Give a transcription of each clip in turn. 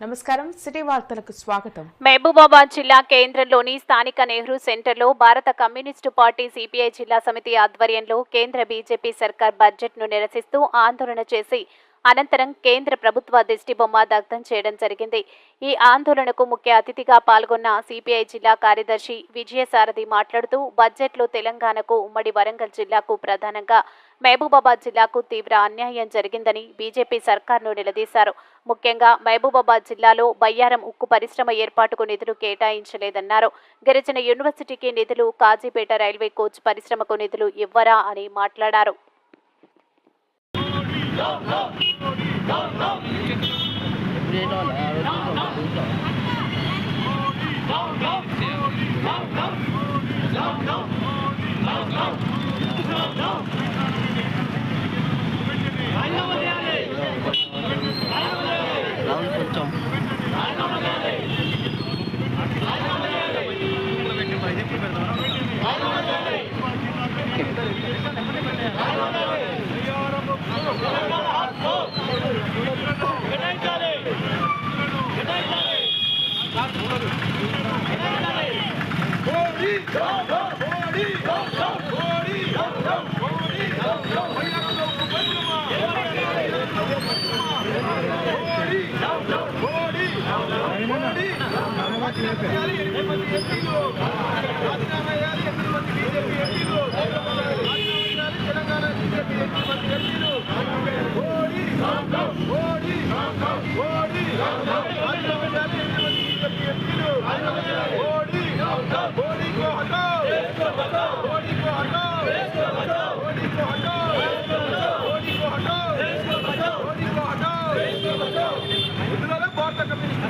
నమస్కారం. సిటీ వార్తలకు స్వాగతం. మహబూబాబాద్ జిల్లా కేంద్రంలోని స్థానిక నెహ్రూ సెంటర్లో భారత కమ్యూనిస్టు పార్టీ సిపిఐ జిల్లా సమితి ఆధ్వర్యంలో కేంద్ర బీజేపీ సర్కార్ బడ్జెట్ను నిరసిస్తూ ఆందోళన చేసి అనంతరం కేంద్ర ప్రభుత్వ దిష్టిబొమ్మ దగ్ధం చేయడం జరిగింది. ఈ ఆందోళనకు ముఖ్య అతిథిగా పాల్గొన్న సిపిఐ జిల్లా కార్యదర్శి విజయసారథి మాట్లాడుతూ బడ్జెట్లో తెలంగాణకు ఉమ్మడి వరంగల్ జిల్లాకు ప్రధానంగా మహబూబాబాద్ జిల్లాకు తీవ్ర అన్యాయం జరిగిందని బీజేపీ సర్కార్ను నిలదీశారు. ముఖ్యంగా మహబూబాబాద్ జిల్లాలో బయ్యారం ఉక్కు పరిశ్రమ ఏర్పాటుకు నిధులు కేటాయించలేదన్నారు. గిరిజన యూనివర్సిటీకి నిధులు కాజీపేట రైల్వే కోచ్ పరిశ్రమకు నిధులు ఇవ్వరా అని మాట్లాడారు. 走走走不知道来啊走走走走 Hori! Hori!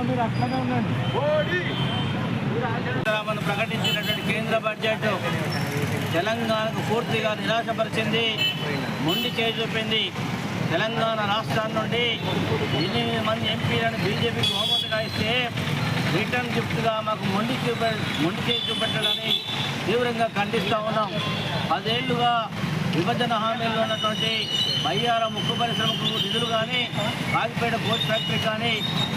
카메라 카메라는 머리 మనం ప్రకటించినటువంటి కేంద్ర బడ్జెట్ తెలంగాణకు పూర్తిగా నిరాశపరిచింది మొండి చేయి చూపింది. తెలంగాణ రాష్ట్రం నుండి ఎనిమిది మంది ఎంపీలను బీజేపీకి బహుమతిగా ఇస్తే రిటర్న్ గిఫ్ట్గా మాకు మొండి చూపె మొండి చేయి చూపెట్టడాన్ని తీవ్రంగా ఖండిస్తూ ఉన్నాం. పదేళ్ళుగా విభజన హామీల్లో ఉన్నటువంటి బయ్యార ముక్కు పరిశ్రమకు నిధులు కానీ కాగిపేట బోట్ ఫ్యాక్టరీ కానీ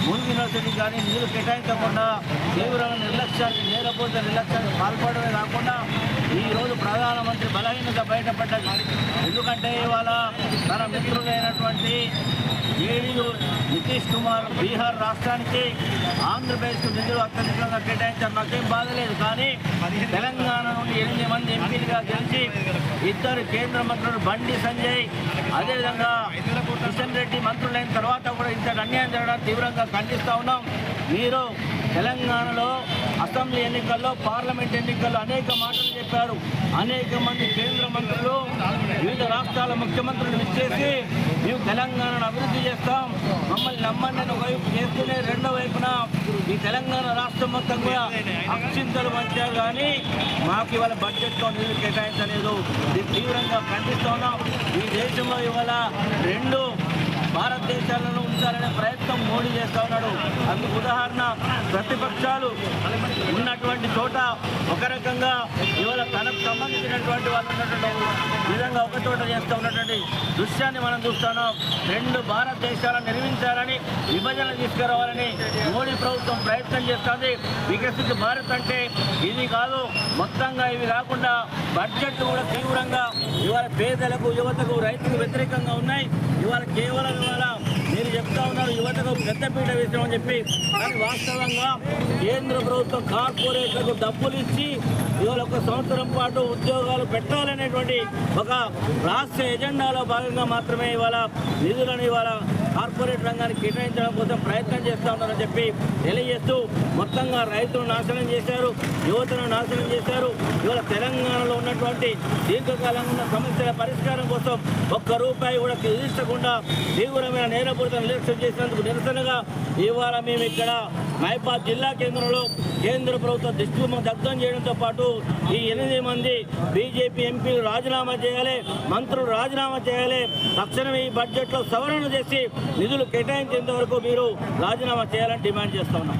ములుగు యూనివర్సిటీ కానీ నిధులు కేటాయించకుండా తీవ్రమైన నిర్లక్ష్యానికి నేరపోతే నిర్లక్ష్యానికి పాల్పడమే కాకుండా ఈ ప్రధానమంత్రి బలహీనత బయటపడ్డది ఎందుకంటే ఇవాళ తన మిత్రులైనటువంటి ఏడీ నితీష్ కుమార్ బీహార్ రాష్ట్రానికి ఆంధ్రప్రదేశ్కు నిధులు అత్యధికంగా కేటాయించారు. నాకేం బాధలేదు కానీ తెలంగాణ నుండి ఎనిమిది మంది ఎంపీలుగా గెలిచి ఇద్దరు కేంద్ర మంత్రులు బండి సంజయ్ అదేవిధంగా కిషన్ రెడ్డి మంత్రులైన తర్వాత కూడా ఇంత అన్యాయం జరగడానికి తీవ్రంగా ఖండిస్తూ ఉన్నాం. మీరు తెలంగాణలో అసెంబ్లీ ఎన్నికల్లో పార్లమెంట్ ఎన్నికల్లో అనేక మాటలు చెప్పారు. అనేక మంది కేంద్ర మంత్రులు వివిధ రాష్ట్రాల ముఖ్యమంత్రులు విచ్చేసి మేము తెలంగాణను అభివృద్ధి చేస్తాం. మమ్మల్ని నమ్మండి అని ఒకవైపు చేస్తూనే రెండో వైపున ఈ తెలంగాణ రాష్ట్రం మొత్తం కూడా అక్షింతలు పంచారు. కానీ మాకు ఇవాళ బడ్జెట్లో నిధులు కేటాయించలేదు. ఇది తీవ్రంగా ఖండిస్తున్నాం. ఈ దేశంలో ఇవాళ రెండు భారతదేశాలను ఉంచాలనే ప్రయత్నం మోడీ చేస్తూ ఉన్నాడు. అందుకు ఉదాహరణ ప్రతిపక్షాలు ఉన్నటువంటి చోట ఒక రకంగా ఇవాళ తనకు సంబంధించినటువంటి వాళ్ళు ఉన్నటువంటి విధంగా ఒక చోట చేస్తూ ఉన్నటువంటి దృశ్యాన్ని మనం చూస్తున్నాం. రెండు భారతదేశాలను నిర్మించాలని విభజన తీసుకురావాలని మోడీ ప్రభుత్వం ప్రయత్నం చేస్తుంది. వికసిత భారత్ అంటే ఇది కాదు. మొత్తంగా ఇవి కాకుండా బడ్జెట్ కూడా తీవ్రంగా ఇవాళ పేదలకు యువతకు రైతుకు వ్యతిరేకంగా ఉన్నాయి. ఇవాళ కేవలం ఇవాళ మీరు చెప్తా ఉన్నారు యువతకు పెద్దపీట వేసామని చెప్పి. కానీ వాస్తవంగా కేంద్ర ప్రభుత్వం కార్పొరేట్లకు డబ్బులు ఇచ్చి ఇవాళ ఒక సంవత్సరం పాటు ఉద్యోగాలు పెట్టాలనేటువంటి ఒక రాష్ట్ర ఎజెండాలో భాగంగా మాత్రమే ఇవాళ నిధులను ఇవాళ కార్పొరేట్ రంగానికి కేటాయించడం కోసం ప్రయత్నం చేస్తూ ఉన్నారని చెప్పి తెలియజేస్తూ మొత్తంగా రైతులు నాశనం చేశారు యువతను నాశనం చేశారు. ఇవాళ తెలంగాణ ఉన్నటువంటి దీర్ఘకాలంగా ఉన్న సమస్యల పరిష్కారం కోసం ఒక్క రూపాయి కూడా తీర్చకుండా తీవ్రమైన నేరపూరిత నిర్లక్ష్యం చేసినందుకు నిరసనగా ఇవాళ మేము ఇక్కడ మైబాద్ జిల్లా కేంద్రంలో కేంద్ర ప్రభుత్వ దిష్టిబొమ్మ దగ్ధం చేయడంతో పాటు ఈ ఎనిమిది మంది బీజేపీ ఎంపీలు రాజీనామా చేయాలి మంత్రులు రాజీనామా చేయాలి తక్షణమే ఈ బడ్జెట్లో సవరణ చేసి నిధులు కేటాయించేంత వరకు మీరు రాజీనామా చేయాలని డిమాండ్ చేస్తా ఉన్నాం.